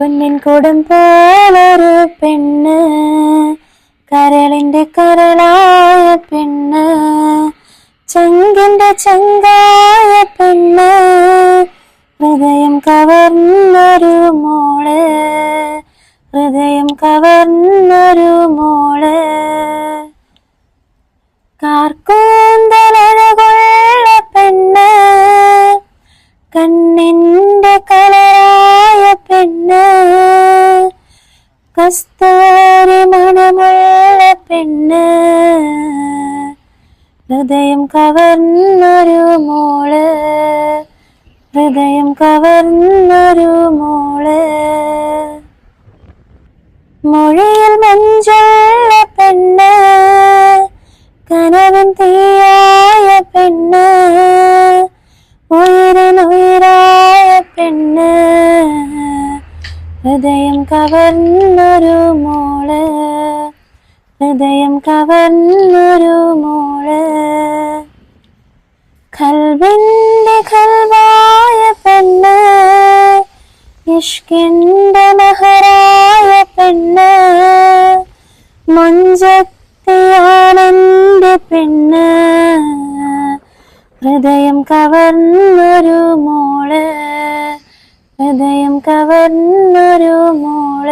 പൊന്നിൻ കൂടം പോലൊരു പെണ്ണ് കരളിന്റെ കരളായ പെണ്ണ് ചങ്കിന്റെ ചങ്കായ പെണ്ണ് ഹൃദയം കവർന്നൊരു മോൾ ഹൃദയം കവർന്നൊരു മോൾ. കാർക്കൂന്തലഴകുള്ള പെണ്ണ് കണ്ണിന്റെ കലയായ കസ്തൂരി മണമുള്ള പെണ്ണ്. ഹൃദയം കവർന്നൊരു മോൾ. ഹൃദയം കവർന്നൊരു മോൾ. മൊഴിയിൽ മഞ്ചുള്ള പെണ്ണ്. കനവൻ തീയായ പെണ്ണ്. ഉയരനുയരായ പെണ്ണ്. ഹൃദയം കവർന്നൊരു മോൾ. ഹൃദയം കവർന്നൊരു മോൾ. കൽവിന്റെ കൽവായ പെണ്ണ്. ഇഷ്കിന്റെ മഹരായ പെണ്ണ്. മഞ്ചത്തിയാണെന്റെ പെണ്ണ്. ഹൃദയം കവർന്നൊരു മോൾ. ഹൃദയം കവർന്നൊരു മോൾ.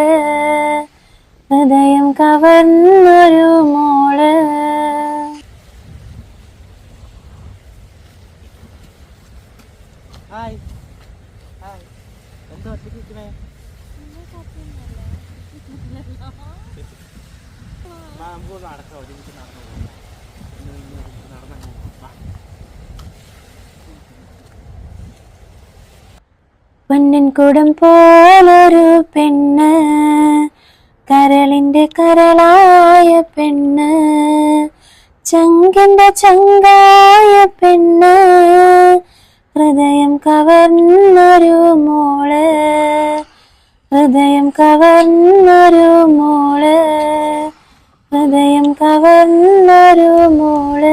ഹൃദയം കവർന്നൊരു മോൾ. ഹായ്. ഹായ്. എന്താ ഒറ്റയ്ക്ക് നമുക്ക് നടക്കാം. ഒരുമിച്ച് നടന്നു പോകാം. പൊന്നൻകുടം പോലൊരു പെണ്ണ് കരളിന്റെ കരളായ പെണ്ണ് ചങ്കിന്റെ ചങ്കായ പെണ്ണ് ഹൃദയം കവർന്നൊരു മോൾ ഹൃദയം കവർന്നൊരു മോൾ ഹൃദയം കവർന്നൊരു മോൾ.